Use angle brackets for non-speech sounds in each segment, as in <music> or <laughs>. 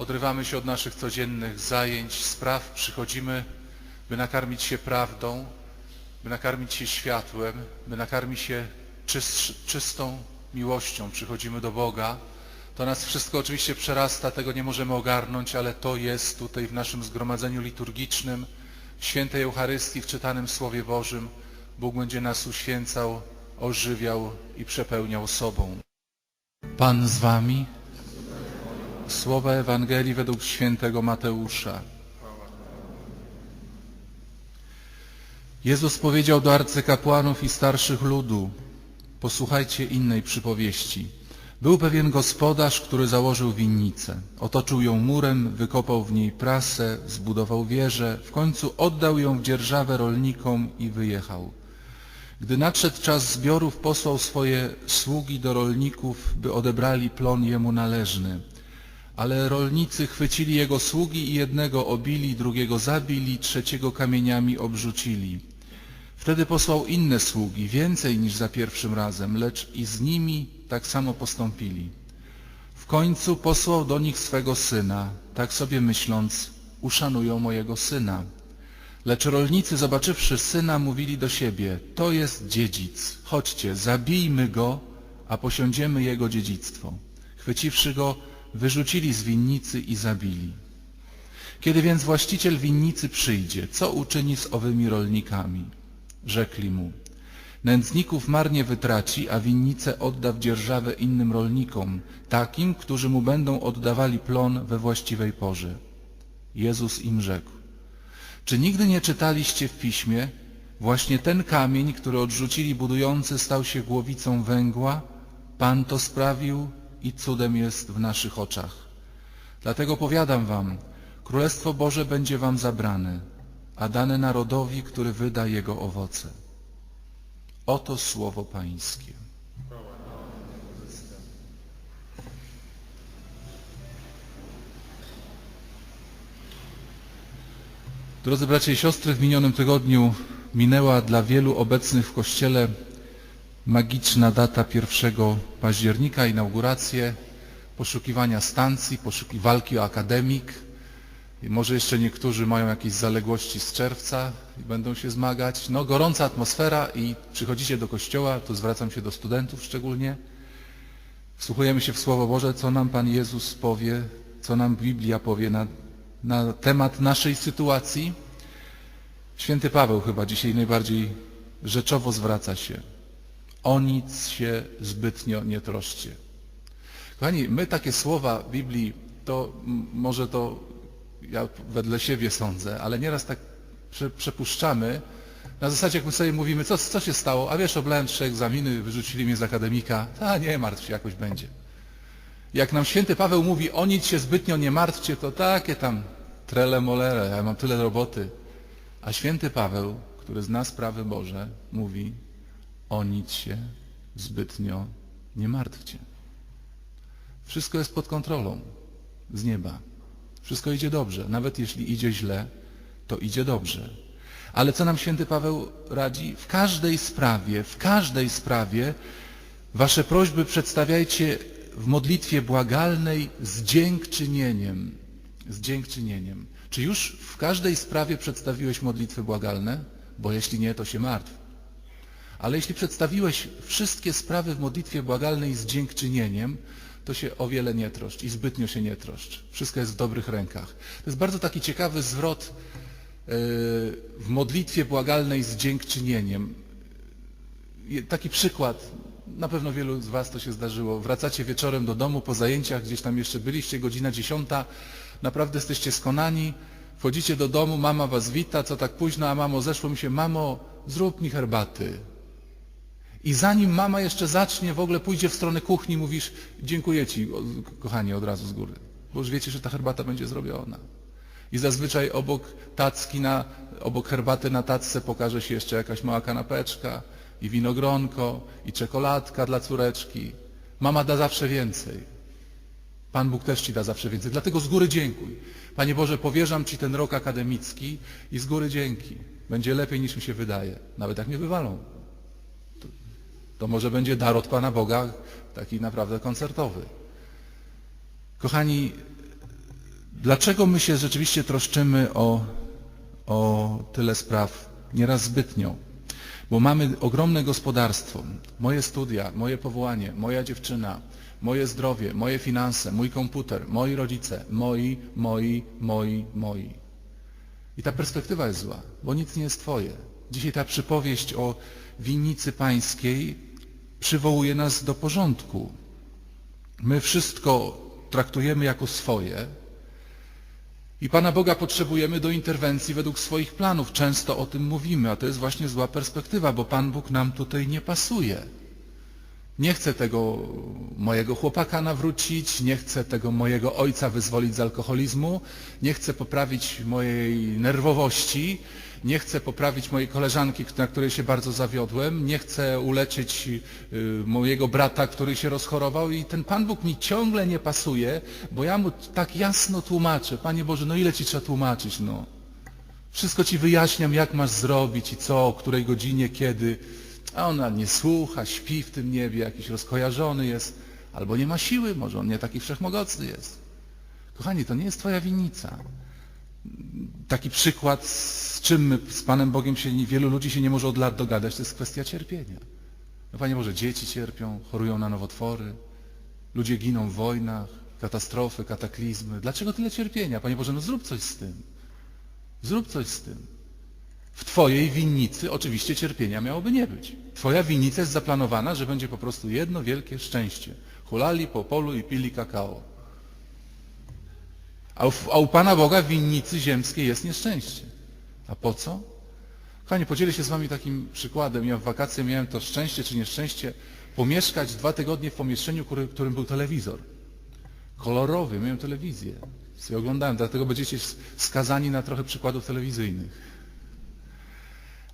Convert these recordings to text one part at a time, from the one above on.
odrywamy się od naszych codziennych zajęć, spraw, przychodzimy, by nakarmić się prawdą, by nakarmić się światłem, by nakarmić się czystsz- czystą miłością. Przychodzimy do Boga. To nas wszystko oczywiście przerasta, tego nie możemy ogarnąć, ale to jest tutaj w naszym zgromadzeniu liturgicznym, w świętej Eucharystii, w czytanym Słowie Bożym. Bóg będzie nas uświęcał, ożywiał i przepełniał sobą. Pan z wami. Słowa Ewangelii według świętego Mateusza. Jezus powiedział do arcykapłanów i starszych ludu, posłuchajcie innej przypowieści. Był pewien gospodarz, który założył winnicę. Otoczył ją murem, wykopał w niej prasę, zbudował wieżę, w końcu oddał ją w dzierżawę rolnikom i wyjechał. Gdy nadszedł czas zbiorów, posłał swoje sługi do rolników, by odebrali plon jemu należny. Ale rolnicy chwycili jego sługi i jednego obili, drugiego zabili, trzeciego kamieniami obrzucili. Wtedy posłał inne sługi, więcej niż za pierwszym razem, lecz i z nimi tak samo postąpili. W końcu posłał do nich swego syna, tak sobie myśląc, uszanują mojego syna. Lecz rolnicy, zobaczywszy syna, mówili do siebie, to jest dziedzic, chodźcie, zabijmy go, a posiądziemy jego dziedzictwo. Chwyciwszy go, wyrzucili z winnicy i zabili. Kiedy więc właściciel winnicy przyjdzie, co uczyni z owymi rolnikami? Rzekli mu, nędzników marnie wytraci, a winnicę odda w dzierżawę innym rolnikom, takim, którzy mu będą oddawali plon we właściwej porze. Jezus im rzekł, czy nigdy nie czytaliście w piśmie, właśnie ten kamień, który odrzucili budujący, stał się głowicą węgła? Pan to sprawił i cudem jest w naszych oczach. Dlatego powiadam wam, Królestwo Boże będzie wam zabrane, a dane narodowi, który wyda jego owoce. Oto słowo Pańskie. Drodzy bracia i siostry, w minionym tygodniu minęła dla wielu obecnych w Kościele magiczna data 1 października, inaugurację, poszukiwania stacji, poszuki walki o akademik. I może jeszcze niektórzy mają jakieś zaległości z czerwca i będą się zmagać. No gorąca atmosfera i przychodzicie do kościoła, tu zwracam się do studentów szczególnie. Wsłuchujemy się w Słowo Boże, co nam Pan Jezus powie, co nam Biblia powie na, na temat naszej sytuacji. Święty Paweł chyba dzisiaj najbardziej rzeczowo zwraca się. O nic się zbytnio nie troszcie. Kochani, my takie słowa Biblii, to może to ja wedle siebie sądzę, ale nieraz tak prze, przepuszczamy. Na zasadzie, jak my sobie mówimy, co, co się stało? A wiesz, oblałem trzy egzaminy, wyrzucili mnie z akademika. A nie, martw się, jakoś będzie. Jak nam święty Paweł mówi, o nic się zbytnio nie martwcie, to takie tam trele molere, ja mam tyle roboty. A święty Paweł, który zna sprawy Boże, mówi, o nic się zbytnio nie martwcie. Wszystko jest pod kontrolą z nieba. Wszystko idzie dobrze. Nawet jeśli idzie źle, to idzie dobrze. Ale co nam święty Paweł radzi? W każdej sprawie, w każdej sprawie wasze prośby przedstawiajcie w modlitwie błagalnej z dziękczynieniem. Z dziękczynieniem. Czy już w każdej sprawie przedstawiłeś modlitwy błagalne? Bo jeśli nie, to się martw. Ale jeśli przedstawiłeś wszystkie sprawy w modlitwie błagalnej z dziękczynieniem, to się o wiele nie troszcz i zbytnio się nie troszcz. Wszystko jest w dobrych rękach. To jest bardzo taki ciekawy zwrot yy, w modlitwie błagalnej z dziękczynieniem. Taki przykład, na pewno wielu z Was to się zdarzyło. Wracacie wieczorem do domu po zajęciach, gdzieś tam jeszcze byliście, godzina dziesiąta, naprawdę jesteście skonani, wchodzicie do domu, mama Was wita, co tak późno, a mamo, zeszło mi się, mamo, zrób mi herbaty. I zanim mama jeszcze zacznie, w ogóle pójdzie w stronę kuchni, mówisz, dziękuję Ci, kochanie, od razu z góry. Bo już wiecie, że ta herbata będzie zrobiona. I zazwyczaj obok tacki, na, obok herbaty na tacce pokaże się jeszcze jakaś mała kanapeczka i winogronko i czekoladka dla córeczki. Mama da zawsze więcej. Pan Bóg też Ci da zawsze więcej. Dlatego z góry dziękuj. Panie Boże, powierzam Ci ten rok akademicki i z góry dzięki. Będzie lepiej niż mi się wydaje. Nawet jak mnie wywalą to może będzie dar od Pana Boga, taki naprawdę koncertowy. Kochani, Dlaczego my się rzeczywiście troszczymy o, o tyle spraw? Nieraz zbytnio. Bo mamy ogromne gospodarstwo. Moje studia, moje powołanie, moja dziewczyna, moje zdrowie, moje finanse, mój komputer, moi rodzice, moi, moi, moi, moi. I ta perspektywa jest zła, bo nic nie jest Twoje. Dzisiaj ta przypowieść o winnicy pańskiej przywołuje nas do porządku. My wszystko traktujemy jako swoje i Pana Boga potrzebujemy do interwencji według swoich planów. Często o tym mówimy, a to jest właśnie zła perspektywa, bo Pan Bóg nam tutaj nie pasuje. Nie chcę tego mojego chłopaka nawrócić, nie chcę tego mojego ojca wyzwolić z alkoholizmu, nie chcę poprawić mojej nerwowości, nie chcę poprawić mojej koleżanki, na której się bardzo zawiodłem, nie chcę uleczyć y, mojego brata, który się rozchorował i ten Pan Bóg mi ciągle nie pasuje, bo ja mu tak jasno tłumaczę. Panie Boże, no ile Ci trzeba tłumaczyć, no. Wszystko Ci wyjaśniam, jak masz zrobić i co, o której godzinie, kiedy. A ona nie słucha, śpi w tym niebie, jakiś rozkojarzony jest, albo nie ma siły, może on nie taki wszechmogący jest. Kochani, to nie jest Twoja winnica. Taki przykład, z czym my z Panem Bogiem się, wielu ludzi się nie może od lat dogadać, to jest kwestia cierpienia. No Panie Boże, dzieci cierpią, chorują na nowotwory, ludzie giną w wojnach, katastrofy, kataklizmy. Dlaczego tyle cierpienia? Panie Boże, no zrób coś z tym. Zrób coś z tym. W Twojej winnicy oczywiście cierpienia miałoby nie być. Twoja winnica jest zaplanowana, że będzie po prostu jedno wielkie szczęście. Hulali po polu i pili kakao. A u, a u Pana Boga w winnicy ziemskiej jest nieszczęście. A po co? Kochani, podzielę się z Wami takim przykładem. Ja w wakacje miałem to szczęście czy nieszczęście pomieszkać dwa tygodnie w pomieszczeniu, który, którym był telewizor. Kolorowy, miałem telewizję. Sobie oglądałem, dlatego będziecie skazani na trochę przykładów telewizyjnych.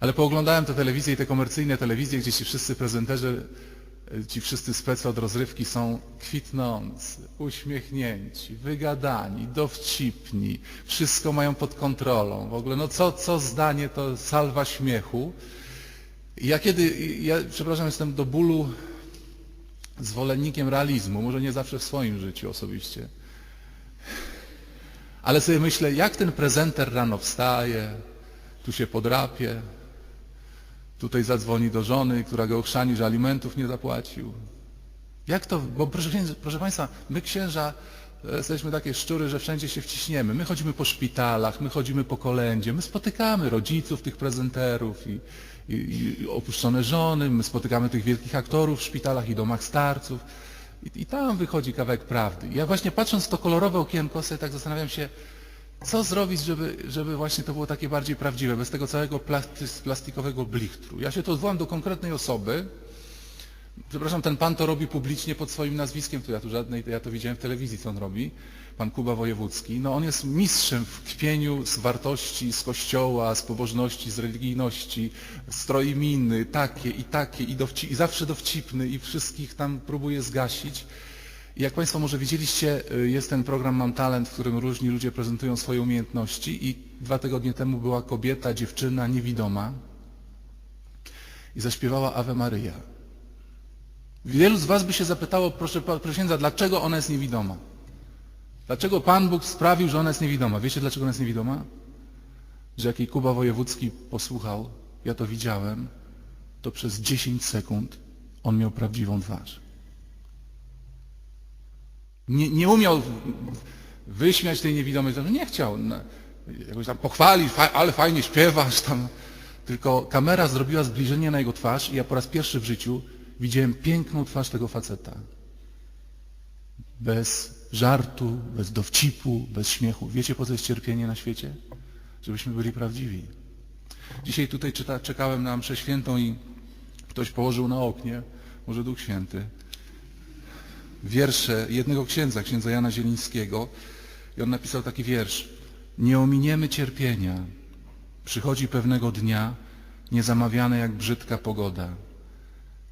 Ale pooglądałem te telewizje i te komercyjne telewizje, gdzie ci wszyscy prezenterzy, ci wszyscy specy od rozrywki są kwitnący, uśmiechnięci, wygadani, dowcipni, wszystko mają pod kontrolą. W ogóle, no co, co zdanie to salwa śmiechu. Ja kiedy, ja przepraszam, jestem do bólu zwolennikiem realizmu, może nie zawsze w swoim życiu osobiście. Ale sobie myślę, jak ten prezenter rano wstaje, tu się podrapie, tutaj zadzwoni do żony, która go ochrzani, że alimentów nie zapłacił. Jak to, bo proszę, proszę Państwa, my księża e, jesteśmy takie szczury, że wszędzie się wciśniemy. My chodzimy po szpitalach, my chodzimy po kolędzie, my spotykamy rodziców tych prezenterów i, i, i opuszczone żony, my spotykamy tych wielkich aktorów w szpitalach i domach starców. I, I tam wychodzi kawałek prawdy. Ja właśnie patrząc w to kolorowe okienko sobie tak zastanawiam się, co zrobić, żeby, żeby właśnie to było takie bardziej prawdziwe, bez tego całego plasty, plastikowego blichtru. Ja się tu odwołam do konkretnej osoby. Przepraszam, ten pan to robi publicznie pod swoim nazwiskiem, to ja tu żadnej, ja to widziałem w telewizji, co on robi. Pan Kuba Wojewódzki. No on jest mistrzem w kpieniu z wartości, z kościoła, z pobożności, z religijności, stroi miny, takie i takie i, dowci- i zawsze dowcipny i wszystkich tam próbuje zgasić. Jak Państwo może widzieliście, y, jest ten program Mam Talent, w którym różni ludzie prezentują swoje umiejętności i dwa tygodnie temu była kobieta, dziewczyna niewidoma i zaśpiewała Ave Maryja. Wielu z Was by się zapytało, proszę, proszę księdza, dlaczego ona jest niewidoma? Dlaczego Pan Bóg sprawił, że ona jest niewidoma? Wiecie, dlaczego ona jest niewidoma? Że jak jej Kuba Wojewódzki posłuchał, ja to widziałem, to przez 10 sekund on miał prawdziwą twarz. Nie, nie umiał wyśmiać tej niewidomej nie chciał. no, Jakoś tam pochwalić, ale fajnie śpiewasz tam. Tylko kamera zrobiła zbliżenie na jego twarz i ja po raz pierwszy w życiu widziałem piękną twarz tego faceta. Bez żartu, bez dowcipu, bez śmiechu. Wiecie, po co jest cierpienie na świecie? Żebyśmy byli prawdziwi. Dzisiaj tutaj czekałem na mszę świętą i ktoś położył na oknie, może Duch Święty, wiersze jednego księdza, księdza Jana Zielińskiego i on napisał taki wiersz. Nie ominiemy cierpienia. Przychodzi pewnego dnia, niezamawiane jak brzydka pogoda.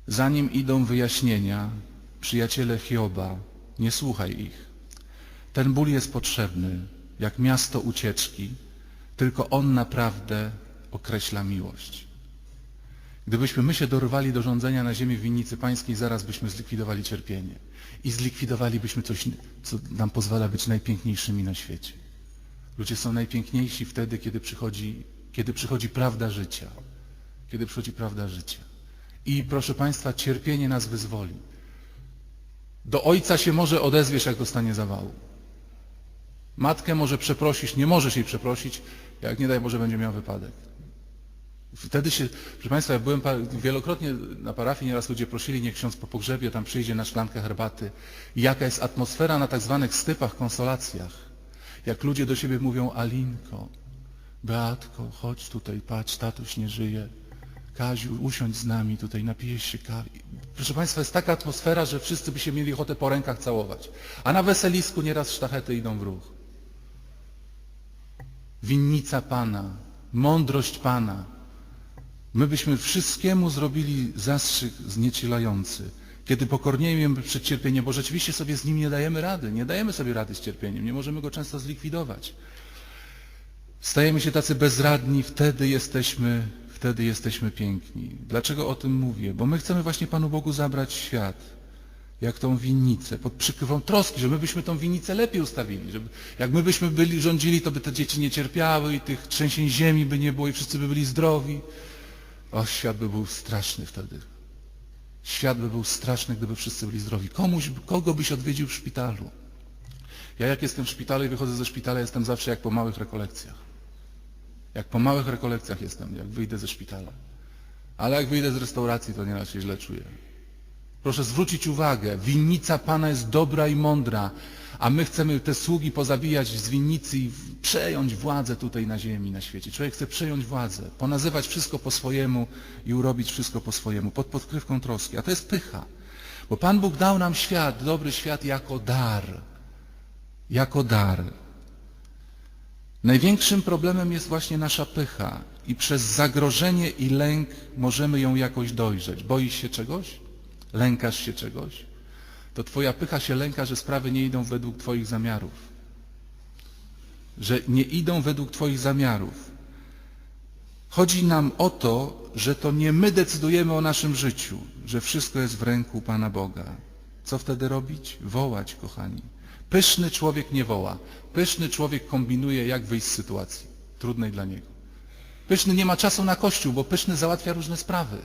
Zanim idą wyjaśnienia, przyjaciele Hioba, nie słuchaj ich. Ten ból jest potrzebny, jak miasto ucieczki, tylko on naprawdę określa miłość. Gdybyśmy my się dorwali do rządzenia na ziemi winnicy pańskiej, zaraz byśmy zlikwidowali cierpienie. I zlikwidowalibyśmy coś, co nam pozwala być najpiękniejszymi na świecie. Ludzie są najpiękniejsi wtedy, kiedy przychodzi, kiedy przychodzi prawda życia. Kiedy przychodzi prawda życia. I proszę Państwa, cierpienie nas wyzwoli. Do ojca się może odezwiesz, jak dostanie zawału. Matkę może przeprosić, nie możesz jej przeprosić, jak nie daj Boże będzie miał wypadek. Wtedy się, proszę Państwa, ja byłem wielokrotnie na parafii, nieraz ludzie prosili, niech ksiądz po pogrzebie tam przyjdzie na szklankę herbaty. Jaka jest atmosfera na tak zwanych stypach, konsolacjach. Jak ludzie do siebie mówią, Alinko, Beatko, chodź tutaj, patrz, tatuś nie żyje. Kaziu, usiądź z nami tutaj, napijesz się kawy. Proszę Państwa, jest taka atmosfera, że wszyscy by się mieli ochotę po rękach całować. A na weselisku nieraz sztachety idą w ruch. Winnica Pana, mądrość Pana. My byśmy wszystkiemu zrobili zastrzyk znieczulający. Kiedy pokorniejemy przed cierpieniem, bo rzeczywiście sobie z nim nie dajemy rady, nie dajemy sobie rady z cierpieniem, nie możemy go często zlikwidować. Stajemy się tacy bezradni, wtedy jesteśmy, wtedy jesteśmy piękni. Dlaczego o tym mówię? Bo my chcemy właśnie Panu Bogu zabrać świat, jak tą winnicę, pod przykrywą troski, że my byśmy tą winnicę lepiej ustawili. Żeby, jak my byśmy byli rządzili, to by te dzieci nie cierpiały i tych trzęsień ziemi by nie było i wszyscy by byli zdrowi. O, świat by był straszny wtedy. Świat by był straszny, gdyby wszyscy byli zdrowi. Komuś, kogo byś odwiedził w szpitalu? Ja jak jestem w szpitalu i wychodzę ze szpitala, jestem zawsze jak po małych rekolekcjach. Jak po małych rekolekcjach jestem, jak wyjdę ze szpitala. Ale jak wyjdę z restauracji, to nieraz się źle czuję. Proszę zwrócić uwagę, winnica Pana jest dobra i mądra, a my chcemy te sługi pozabijać z winnicy i w- przejąć władzę tutaj na ziemi, na świecie. Człowiek chce przejąć władzę, ponazywać wszystko po swojemu i urobić wszystko po swojemu, pod podkrywką troski. A to jest pycha. Bo Pan Bóg dał nam świat, dobry świat jako dar. Jako dar. Największym problemem jest właśnie nasza pycha i przez zagrożenie i lęk możemy ją jakoś dojrzeć. Boisz się czegoś? Lękasz się czegoś? To twoja pycha się lęka, że sprawy nie idą według twoich zamiarów. Że nie idą według twoich zamiarów. Chodzi nam o to, że to nie my decydujemy o naszym życiu, że wszystko jest w ręku Pana Boga. Co wtedy robić? Wołać, kochani. Pyszny człowiek nie woła. Pyszny człowiek kombinuje, jak wyjść z sytuacji trudnej dla niego. Pyszny nie ma czasu na kościół, bo pyszny załatwia różne sprawy.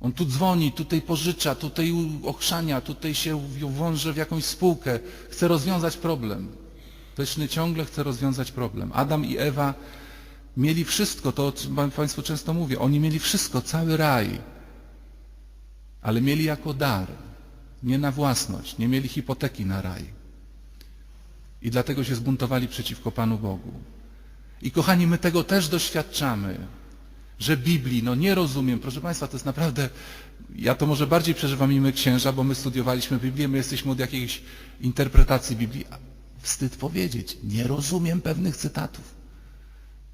On tu dzwoni, tutaj pożycza, tutaj ochrzania, tutaj się w- włączy w jakąś spółkę. Chce rozwiązać problem. Pyszny ciągle chce rozwiązać problem. Adam i Ewa mieli wszystko, to o czym Państwu często mówię. Oni mieli wszystko, cały raj. Ale mieli jako dar, nie na własność. Nie mieli hipoteki na raj. I dlatego się zbuntowali przeciwko Panu Bogu. I kochani, my tego też doświadczamy, że Biblii, no nie rozumiem, proszę Państwa, to jest naprawdę, ja to może bardziej przeżywam i my księża, bo my studiowaliśmy Biblię, my jesteśmy od jakiejś interpretacji Biblii. Wstyd powiedzieć, nie rozumiem pewnych cytatów.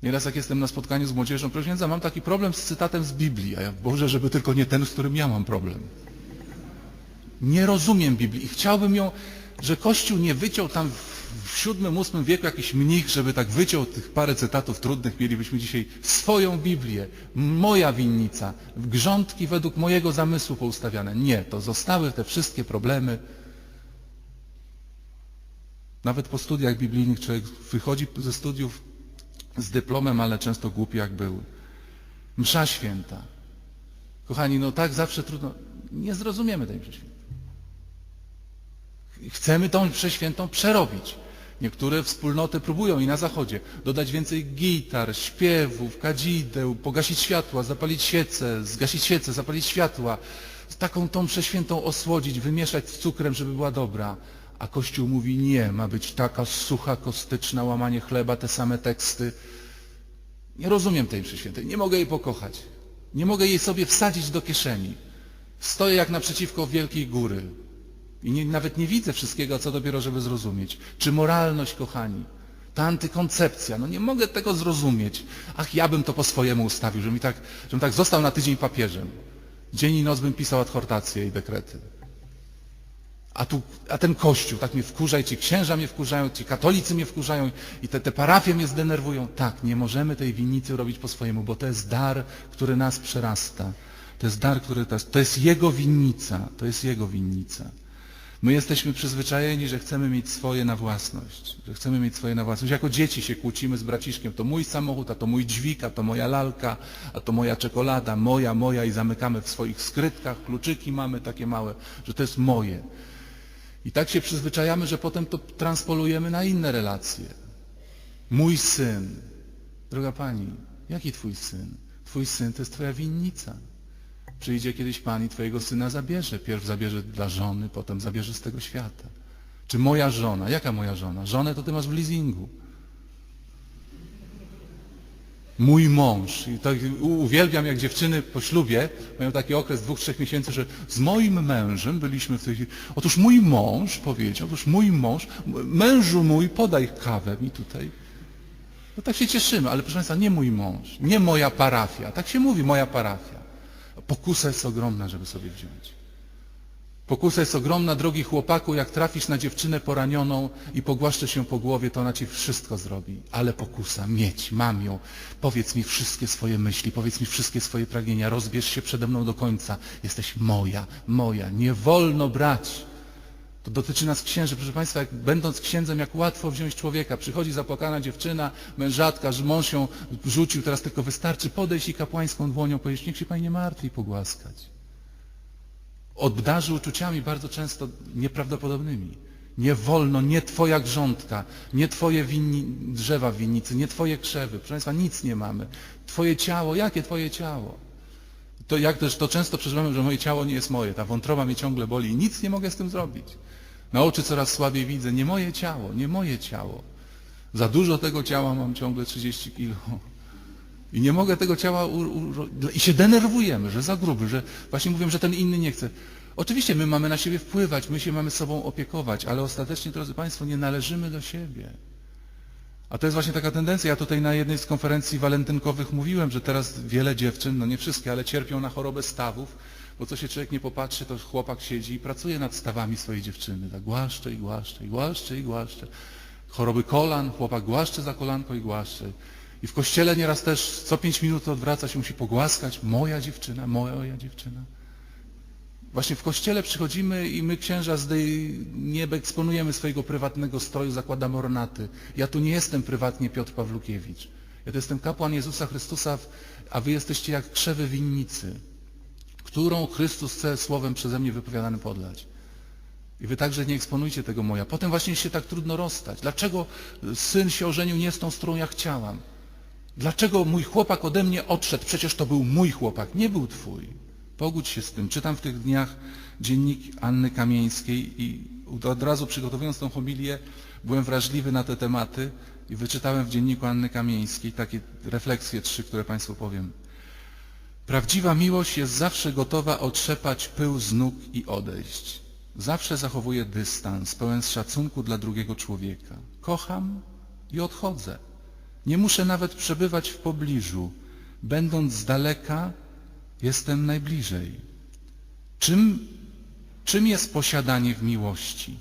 Nieraz jak jestem na spotkaniu z młodzieżą, proszę księdza, mam taki problem z cytatem z Biblii, a ja, Boże, żeby tylko nie ten, z którym ja mam problem. Nie rozumiem Biblii i chciałbym ją, że Kościół nie wyciął tam w- VII, VIII wieku jakiś mnich, żeby tak wyciął tych parę cytatów trudnych, mielibyśmy dzisiaj swoją Biblię, moja winnica, grządki według mojego zamysłu poustawiane. Nie, to zostały te wszystkie problemy. Nawet po studiach biblijnych człowiek wychodzi ze studiów z dyplomem, ale często głupi jak był. Msza święta. Kochani, no tak zawsze trudno. Nie zrozumiemy tej mszy świętej. Chcemy tą mszę świętą przerobić. Niektóre wspólnoty próbują i na zachodzie dodać więcej gitar, śpiewów, kadzideł, pogasić światła, zapalić świece, zgasić świece, zapalić światła, taką tą mszę świętą osłodzić, wymieszać z cukrem, żeby była dobra. A Kościół mówi nie, ma być taka sucha, kostyczna, łamanie chleba, te same teksty. Nie rozumiem tej mszy świętej, nie mogę jej pokochać. Nie mogę jej sobie wsadzić do kieszeni. Stoję jak naprzeciwko wielkiej góry i nie, nawet nie widzę wszystkiego, co dopiero, żeby zrozumieć. Czy moralność, kochani, ta antykoncepcja, no nie mogę tego zrozumieć. Ach, ja bym to po swojemu ustawił, żebym, tak, żebym tak został na tydzień papieżem. Dzień i noc bym pisał adhortacje i dekrety. A, tu, a ten kościół tak mnie wkurza i ci księża mnie wkurzają, ci katolicy mnie wkurzają i te, te parafie mnie zdenerwują. Tak, nie możemy tej winnicy robić po swojemu, bo to jest dar, który nas przerasta. To jest dar, który to jest, to jest Jego winnica. To jest Jego winnica. My jesteśmy przyzwyczajeni, że chcemy mieć swoje na własność, że chcemy mieć swoje na własność. Jako dzieci się kłócimy z braciszkiem, to mój samochód, a to mój dźwig, a to moja lalka, a to moja czekolada, moja, moja i zamykamy w swoich skrytkach, kluczyki mamy takie małe, że to jest moje. I tak się przyzwyczajamy, że potem to transpolujemy na inne relacje. Mój syn. Droga pani, jaki twój syn? Twój syn to jest twoja winnica. Przyjdzie kiedyś Pan i Twojego syna zabierze. Pierw zabierze dla żony, potem zabierze z tego świata. Czy moja żona? Jaka moja żona? Żonę to Ty masz w leasingu. Mój mąż. I tak uwielbiam, jak dziewczyny po ślubie mają taki okres dwóch, trzech miesięcy, że z moim mężem byliśmy w tej... Otóż mój mąż powiedział, otóż mój mąż, mężu mój, podaj kawę mi tutaj. No tak się cieszymy, ale proszę Państwa, nie mój mąż, nie moja parafia. Tak się mówi, moja parafia. Pokusa jest ogromna, żeby sobie wziąć. Pokusa jest ogromna, drogi chłopaku, jak trafisz na dziewczynę poranioną i pogłaszczesz się po głowie, to ona ci wszystko zrobi. Ale pokusa, mieć, mam ją, powiedz mi wszystkie swoje myśli, powiedz mi wszystkie swoje pragnienia, rozbierz się przede mną do końca. Jesteś moja, moja, nie wolno brać. To dotyczy nas księży. Proszę Państwa, jak, będąc księdzem, jak łatwo wziąć człowieka. Przychodzi zapłakana dziewczyna, mężatka, że mąż ją rzucił, teraz tylko wystarczy podejść i kapłańską dłonią powiedzieć, niech się Pani nie martwi pogłaskać. Obdarzy uczuciami bardzo często nieprawdopodobnymi. Nie wolno, nie Twoja grządka, nie Twoje winni, drzewa w winnicy, nie Twoje krzewy. Proszę Państwa, nic nie mamy. Twoje ciało, jakie Twoje ciało? To jak też to często przeżywamy, że moje ciało nie jest moje, ta wątroba mnie ciągle boli i nic nie mogę z tym zrobić. Na oczy coraz słabiej widzę, nie moje ciało, nie moje ciało. Za dużo tego ciała mam ciągle 30 kilo. I nie mogę tego ciała u, u, i się denerwujemy, że za gruby, że właśnie mówią, że ten inny nie chce. Oczywiście my mamy na siebie wpływać, my się mamy sobą opiekować, ale ostatecznie, drodzy Państwo, nie należymy do siebie. A to jest właśnie taka tendencja. Ja tutaj na jednej z konferencji walentynkowych mówiłem, że teraz wiele dziewczyn, no nie wszystkie, ale cierpią na chorobę stawów, bo co się człowiek nie popatrzy, to chłopak siedzi i pracuje nad stawami swojej dziewczyny. Tak głaszcze i głaszcze i głaszcze i głaszcze. Choroby kolan, chłopak głaszcze za kolanko i głaszcze. I w kościele nieraz też co pięć minut odwraca się, musi pogłaskać. Moja dziewczyna, moja dziewczyna. Właśnie w kościele przychodzimy i my księża z tej nie eksponujemy swojego prywatnego stroju, zakładamy ornaty. Ja tu nie jestem prywatnie Piotr Pawlukiewicz. Ja to jestem kapłan Jezusa Chrystusa, a wy jesteście jak krzewy winnicy, którą Chrystus chce słowem przeze mnie wypowiadanym podlać. I wy także nie eksponujcie tego moja. Potem właśnie się tak trudno rozstać. Dlaczego syn się ożenił nie z tą, z którą ja chciałam? Dlaczego mój chłopak ode mnie odszedł? Przecież to był mój chłopak, nie był twój. Pogódź się z tym. Czytam w tych dniach dziennik Anny Kamieńskiej i od razu przygotowując tą homilię byłem wrażliwy na te tematy i wyczytałem w dzienniku Anny Kamieńskiej takie refleksje trzy, które Państwu powiem. Prawdziwa miłość jest zawsze gotowa otrzepać pył z nóg i odejść. Zawsze zachowuje dystans, pełen szacunku dla drugiego człowieka. Kocham i odchodzę. Nie muszę nawet przebywać w pobliżu. Będąc z daleka, jestem najbliżej. Czym, czym jest posiadanie w miłości?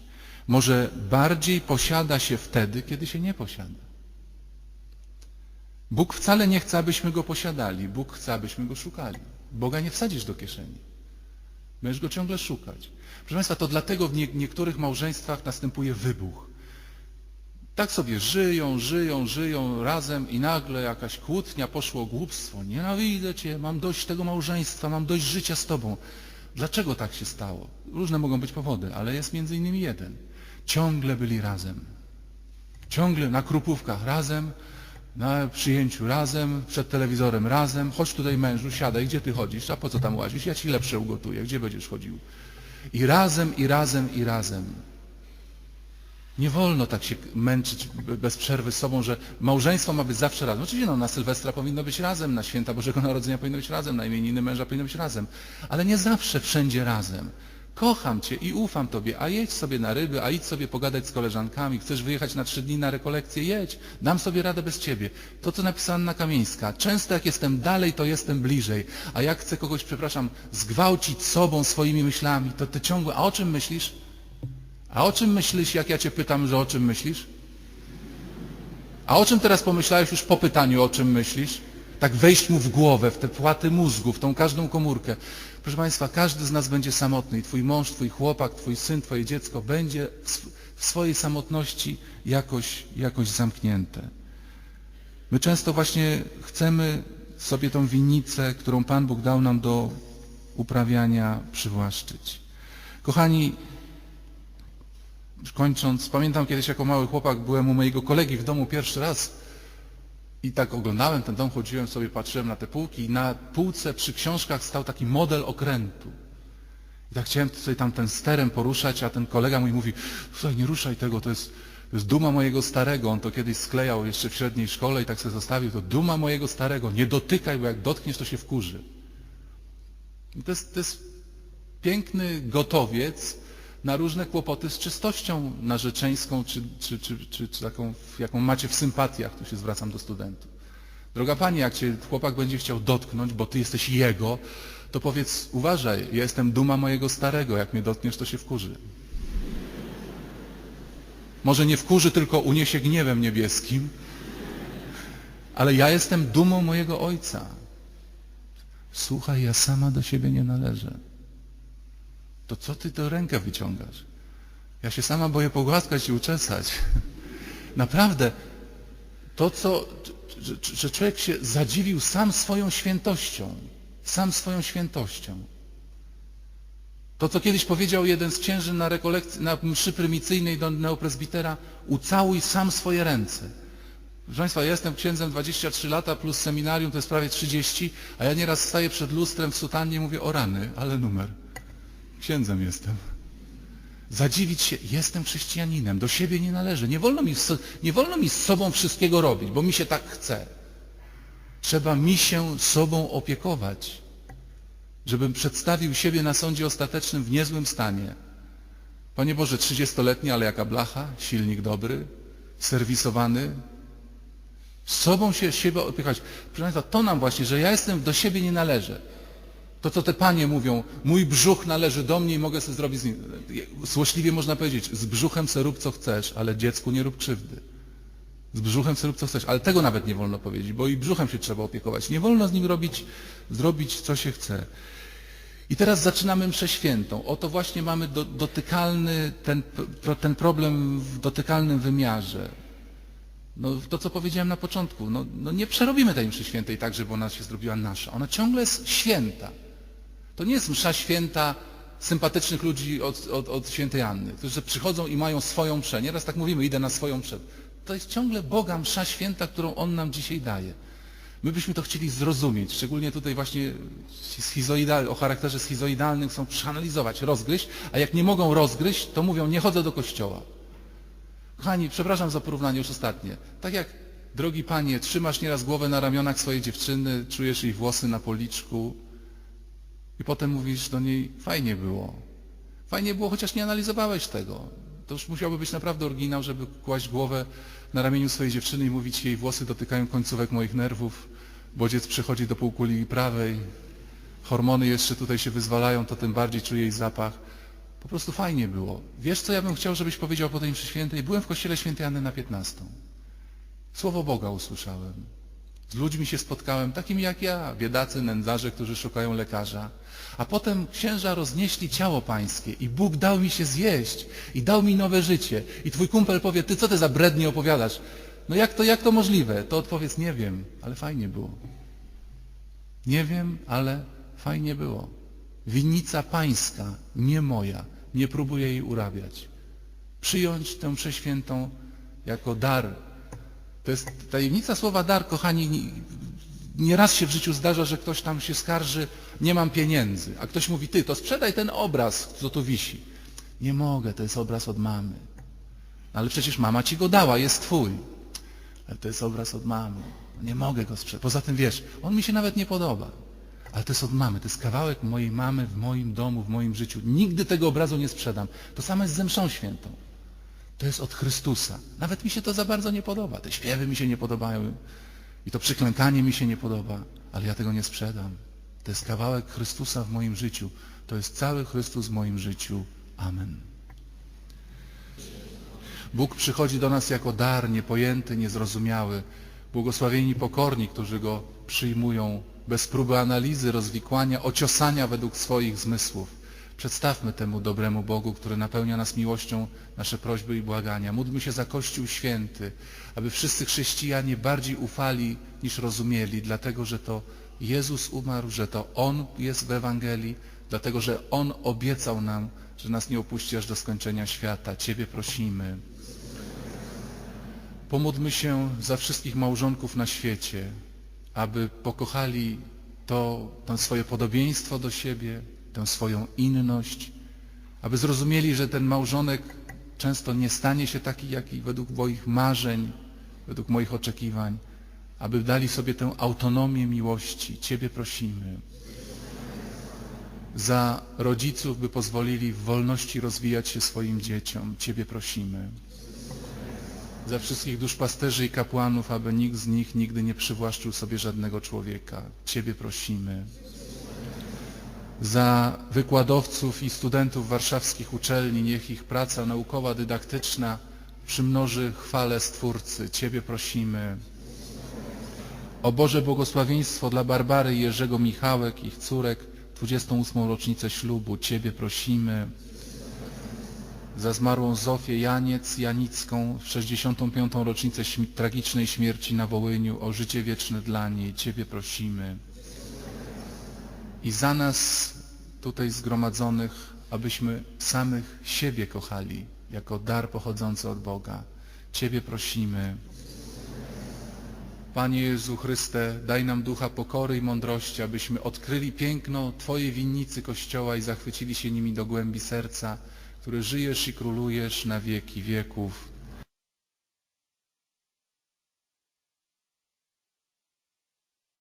Może bardziej posiada się wtedy, kiedy się nie posiada. Bóg wcale nie chce, abyśmy Go posiadali. Bóg chce, abyśmy Go szukali. Boga nie wsadzisz do kieszeni. Będziesz Go ciągle szukać. Proszę Państwa, to dlatego w nie, niektórych małżeństwach następuje wybuch. Tak sobie żyją, żyją, żyją razem i nagle jakaś kłótnia, poszło głupstwo. Nienawidzę Cię, mam dość tego małżeństwa, mam dość życia z Tobą. Dlaczego tak się stało? Różne mogą być powody, ale jest między innymi jeden. Ciągle byli razem. Ciągle na krupówkach razem, na przyjęciu razem, przed telewizorem razem. Chodź tutaj mężu, siadaj, gdzie Ty chodzisz? A po co tam łazisz? Ja Ci lepsze ugotuję, gdzie będziesz chodził? I razem, i razem, i razem. Nie wolno tak się męczyć bez przerwy z sobą, że małżeństwo ma być zawsze razem. Oczywiście no, na Sylwestra powinno być razem, na święta Bożego Narodzenia powinno być razem, na imieniny męża powinno być razem. Ale nie zawsze wszędzie razem. Kocham Cię i ufam Tobie, a jedź sobie na ryby, a idź sobie pogadać z koleżankami, chcesz wyjechać na trzy dni na rekolekcję, jedź, dam sobie radę bez Ciebie. To, co napisała Anna Kamieńska. Często jak jestem dalej, to jestem bliżej, a jak chcę kogoś, przepraszam, zgwałcić sobą, swoimi myślami, to Ty ciągle, a o czym myślisz? A o czym myślisz, jak ja Cię pytam, że o czym myślisz? A o czym teraz pomyślałeś już po pytaniu, o czym myślisz? tak wejść mu w głowę, w te płaty mózgu, w tą każdą komórkę. Proszę Państwa, każdy z nas będzie samotny. I Twój mąż, Twój chłopak, Twój syn, Twoje dziecko będzie w sw- w swojej samotności jakoś, jakoś zamknięte. My często właśnie chcemy sobie tą winnicę, którą Pan Bóg dał nam do uprawiania, przywłaszczyć. Kochani, kończąc, pamiętam kiedyś jako mały chłopak byłem u mojego kolegi w domu pierwszy raz i tak oglądałem ten dom, chodziłem sobie, patrzyłem na te półki i na półce przy książkach stał taki model okrętu. I tak chciałem sobie tam ten sterem poruszać, a ten kolega mój mówi, słuchaj, nie ruszaj tego, to jest, to jest duma mojego starego. On to kiedyś sklejał jeszcze w średniej szkole i tak sobie zostawił, to duma mojego starego, nie dotykaj, bo jak dotkniesz, to się wkurzy. I to jest, to jest piękny gotowiec na różne kłopoty z czystością narzeczeńską, czy, czy, czy, czy, taką, jaką macie w sympatiach, tu się zwracam do studentów. Droga Pani, jak Cię chłopak będzie chciał dotknąć, bo Ty jesteś jego, to powiedz, uważaj, ja jestem duma mojego starego, jak mnie dotkniesz, to się wkurzy. Może nie wkurzy, tylko uniesie gniewem niebieskim, ale ja jestem dumą mojego ojca. Słuchaj, ja sama do siebie nie należę. To co ty tę rękę wyciągasz? Ja się sama boję pogłaskać i uczesać. <laughs> Naprawdę, to co, że, człowiek się zadziwił sam swoją świętością, sam swoją świętością. To, co kiedyś powiedział jeden z księży na, na mszy prymicyjnej do neopresbitera, ucałuj sam swoje ręce. Proszę Państwa, ja jestem księdzem 23 lata plus seminarium to jest prawie 30, a ja nieraz staję przed lustrem w sutannie i mówię o rany, ale numer. Księdzem jestem. Zadziwić się, jestem chrześcijaninem, do siebie nie należę. Nie wolno, mi, nie wolno mi z sobą wszystkiego robić, bo mi się tak chce. Trzeba mi się sobą opiekować, żebym przedstawił siebie na sądzie ostatecznym w niezłym stanie. Panie Boże, 30-letni, ale jaka blacha, silnik dobry, serwisowany. Z sobą się siebie opiekować. Proszę Państwa, to nam właśnie, że ja jestem, do siebie nie należę. To, co te panie mówią, mój brzuch należy do mnie i mogę sobie zrobić z nim. Złośliwie można powiedzieć, z brzuchem se rób co chcesz, ale dziecku nie rób krzywdy. Z brzuchem se rób co chcesz, ale tego nawet nie wolno powiedzieć, bo i brzuchem się trzeba opiekować. Nie wolno z nim robić, zrobić co się chce. I teraz zaczynamy mszę świętą. Oto właśnie mamy do, dotykalny, ten, ten problem w dotykalnym wymiarze. No, to, co powiedziałem na początku, no, no nie przerobimy tej mszy świętej tak, żeby ona się zrobiła nasza. Ona ciągle jest święta. To nie jest msza święta sympatycznych ludzi od, od, od świętej Anny, którzy przychodzą i mają swoją mszę. Nieraz tak mówimy, idę na swoją mszę. To jest ciągle Boga msza święta, którą On nam dzisiaj daje. My byśmy to chcieli zrozumieć, szczególnie tutaj właśnie schizoidal, o charakterze schizoidalnym chcą przeanalizować, rozgryźć, a jak nie mogą rozgryźć, to mówią, nie chodzę do kościoła. Kochani, przepraszam za porównanie już ostatnie. Tak jak, drogi panie, trzymasz nieraz głowę na ramionach swojej dziewczyny, czujesz jej włosy na policzku i potem mówisz do niej, fajnie było. Fajnie było, chociaż nie analizowałeś tego. To już musiałby być naprawdę oryginał, żeby kłaść głowę na ramieniu swojej dziewczyny i mówić jej włosy dotykają końcówek moich nerwów, bodziec przychodzi do półkuli prawej, hormony jeszcze tutaj się wyzwalają, to tym bardziej czuję jej zapach. Po prostu fajnie było. Wiesz, co ja bym chciał, żebyś powiedział po tej mszy świętej? Byłem w kościele świętej Anny na 15. Słowo Boga usłyszałem. Z ludźmi się spotkałem, takimi jak ja, biedacy, nędzarze, którzy szukają lekarza. A potem księża roznieśli ciało pańskie i Bóg dał mi się zjeść i dał mi nowe życie. I twój kumpel powie, ty co ty za brednie opowiadasz? No jak to, jak to możliwe? To odpowiedz, nie wiem, ale fajnie było. Nie wiem, ale fajnie było. Winnica pańska, nie moja. Nie próbuję jej urabiać. Przyjąć tę mszę świętą jako dar. To jest tajemnica słowa dar, kochani. nie- Nieraz się w życiu zdarza, że ktoś tam się skarży, nie mam pieniędzy, a ktoś mówi, ty, to sprzedaj ten obraz, co tu wisi. Nie mogę, to jest obraz od mamy. Ale przecież mama ci go dała, jest twój. Ale to jest obraz od mamy. Nie mogę go sprzedać. Poza tym wiesz, on mi się nawet nie podoba. Ale to jest od mamy, to jest kawałek mojej mamy w moim domu, w moim życiu. Nigdy tego obrazu nie sprzedam. To samo jest z mszą świętą. To jest od Chrystusa. Nawet mi się to za bardzo nie podoba. Te śpiewy mi się nie podobają. I to przyklękanie mi się nie podoba. Ale ja tego nie sprzedam. To jest kawałek Chrystusa w moim życiu. To jest cały Chrystus w moim życiu. Amen. Bóg przychodzi do nas jako dar niepojęty, niezrozumiały. Błogosławieni pokorni, którzy Go przyjmują bez próby analizy, rozwikłania, ociosania według swoich zmysłów. Przedstawmy temu dobremu Bogu, który napełnia nas miłością, nasze prośby i błagania. Módlmy się za Kościół Święty, aby wszyscy chrześcijanie bardziej ufali niż rozumieli, dlatego że to Jezus umarł, że to On jest w Ewangelii, dlatego że On obiecał nam, że nas nie opuści aż do skończenia świata. Ciebie prosimy. Pomódlmy się za wszystkich małżonków na świecie, aby pokochali to, to swoje podobieństwo do siebie, tę swoją inność, aby zrozumieli, że ten małżonek często nie stanie się taki, jaki według moich marzeń, według moich oczekiwań, aby dali sobie tę autonomię miłości. Ciebie prosimy. Za rodziców, by pozwolili w wolności rozwijać się swoim dzieciom. Ciebie prosimy. Za wszystkich duszpasterzy i kapłanów, aby nikt z nich nigdy nie przywłaszczył sobie żadnego człowieka. Ciebie prosimy za wykładowców i studentów warszawskich uczelni. Niech ich praca naukowa, dydaktyczna przymnoży chwale Stwórcy. Ciebie prosimy. O Boże błogosławieństwo dla Barbary i Jerzego Michałek, ich córek, 28. rocznicę ślubu. Ciebie prosimy. Za zmarłą Zofię Janiec Janicką, 65. rocznicę śm- tragicznej śmierci na Wołyniu, o życie wieczne dla niej. Ciebie prosimy i za nas tutaj zgromadzonych, abyśmy samych siebie kochali jako dar pochodzący od Boga. Ciebie prosimy. Panie Jezu Chryste, daj nam ducha pokory i mądrości, abyśmy odkryli piękno Twojej winnicy Kościoła i zachwycili się nimi do głębi serca, który żyjesz i królujesz na wieki wieków.